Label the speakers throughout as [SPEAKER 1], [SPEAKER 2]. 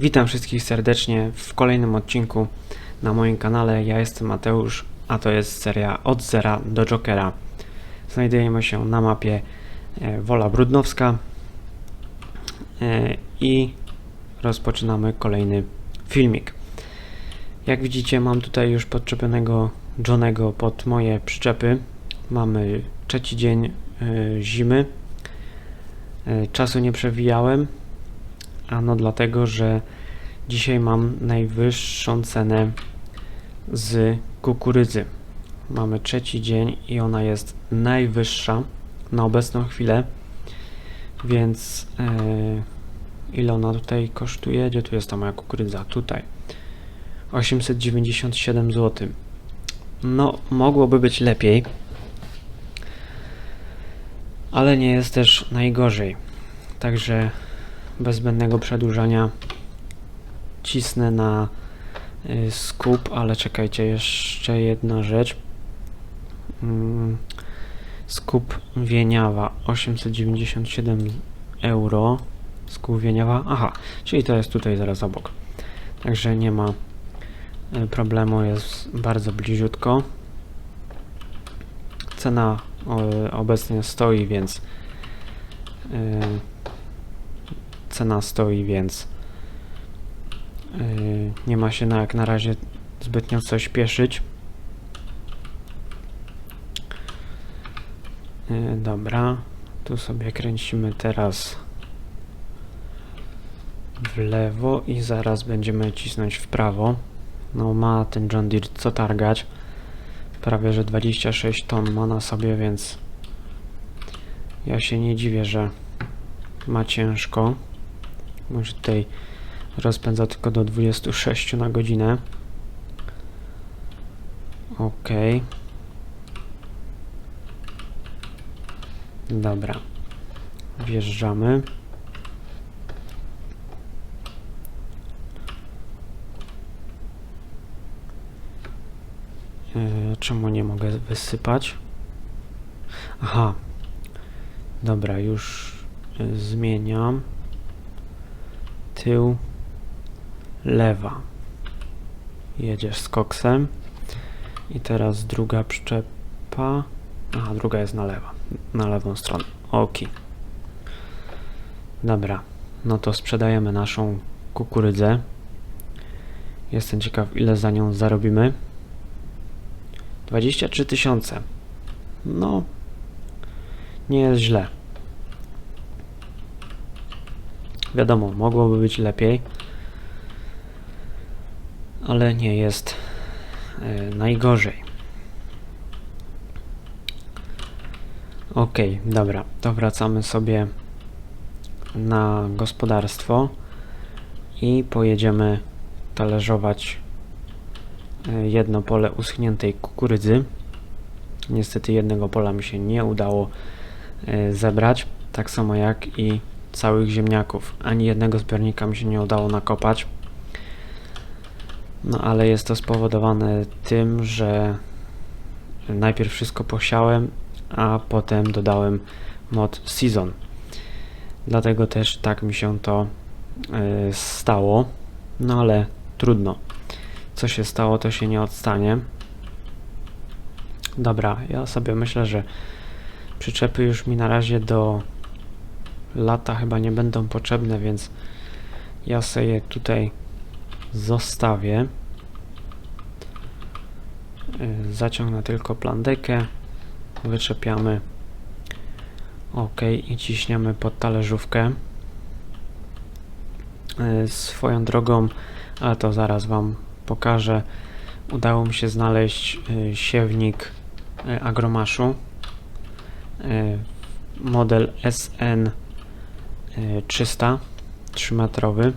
[SPEAKER 1] Witam wszystkich serdecznie w kolejnym odcinku na moim kanale. Ja jestem Mateusz, a to jest seria Od Zera do Jokera. Znajdujemy się na mapie e, Wola Brudnowska e, i rozpoczynamy kolejny filmik. Jak widzicie, mam tutaj już podczepionego Johnego pod moje przyczepy. Mamy trzeci dzień e, zimy. Czasu nie przewijałem, ano dlatego, że dzisiaj mam najwyższą cenę z kukurydzy. Mamy trzeci dzień i ona jest najwyższa na obecną chwilę, więc e, ile ona tutaj kosztuje? Gdzie tu jest ta moja kukurydza? Tutaj. 897 zł. No, mogłoby być lepiej, ale nie jest też najgorzej. Także bez zbędnego przedłużania cisnę na y, skup, ale czekajcie, jeszcze jedna rzecz. Mm, Skup Wieniawa 897 euro. Skup Wieniawa, aha, czyli to jest tutaj zaraz obok. Także nie ma y, problemu, jest bardzo bliziutko. Cena obecnie stoi, więc y, cena stoi, więc yy, nie ma się na jak na razie zbytnio co śpieszyć. Yy, dobra, tu sobie kręcimy teraz w lewo i zaraz będziemy cisnąć w prawo. No ma ten John Deere co targać. Prawie że 26 ton ma na sobie, więc ja się nie dziwię, że ma ciężko. Może tutaj rozpędza tylko do 26 na godzinę. Ok. Dobra. Wjeżdżamy. Yy, czemu nie mogę wysypać? Aha. Dobra, już y, zmieniam tył, lewa. Jedziesz z koksem. I teraz druga przyczepa. Aha, druga jest na lewo. Na lewą stronę. Ok. Dobra. No to sprzedajemy naszą kukurydzę. Jestem ciekaw, ile za nią zarobimy. 23 tysiące. No, nie jest źle. Wiadomo, mogłoby być lepiej, ale nie jest e, najgorzej. Ok, dobra, to wracamy sobie na gospodarstwo i pojedziemy talerzować e, jedno pole uschniętej kukurydzy. Niestety jednego pola mi się nie udało e, zebrać, tak samo jak i całych ziemniaków. Ani jednego zbiornika mi się nie udało nakopać. No ale jest to spowodowane tym, że najpierw wszystko posiałem, a potem dodałem mod season. Dlatego też tak mi się to y, stało. No ale trudno. Co się stało, to się nie odstanie. Dobra, ja sobie myślę, że przyczepy już mi na razie do lata chyba nie będą potrzebne, więc ja sobie je tutaj zostawię. Y, Zaciągnę tylko plandekę, wyczepiamy ok i ciśniemy pod talerzówkę. Y, Swoją drogą, ale to zaraz Wam pokażę, udało mi się znaleźć y, siewnik agromaszu. Model SN 300 3 metrowy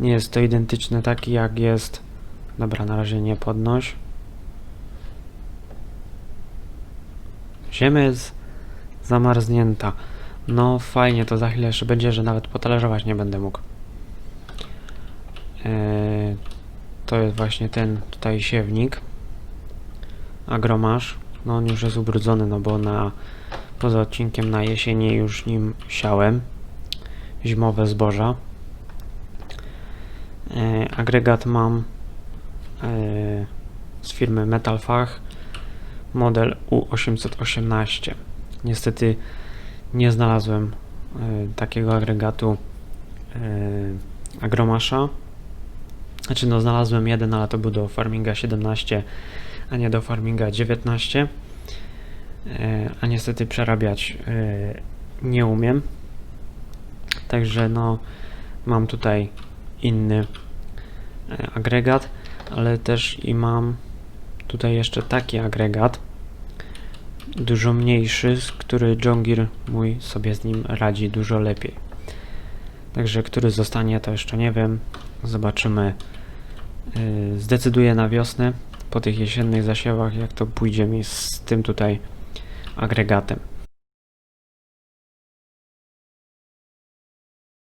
[SPEAKER 1] nie jest to identyczny taki jak jest. Dobra na razie nie podnoś. Ziemia jest zamarznięta. No fajnie to za chwilę jeszcze będzie że nawet potalerzować nie będę mógł. Eee, to jest właśnie ten tutaj siewnik. Agromasz no on już jest ubrudzony no bo na Poza odcinkiem na jesieni już nim siałem zimowe zboża. E, agregat mam e, z firmy Metalfach model U818. Niestety nie znalazłem e, takiego agregatu e, Agromasza. Znaczy no znalazłem jeden, ale to był do Farminga 17, a nie do Farminga 19. E, a niestety przerabiać e, nie umiem. Także no mam tutaj inny e, agregat, ale też i mam tutaj jeszcze taki agregat dużo mniejszy, z który Deere mój sobie z nim radzi dużo lepiej. Także który zostanie to jeszcze nie wiem. Zobaczymy. Zdecyduję na wiosnę po tych jesiennych zasiewach, jak to pójdzie mi z tym tutaj agregatem.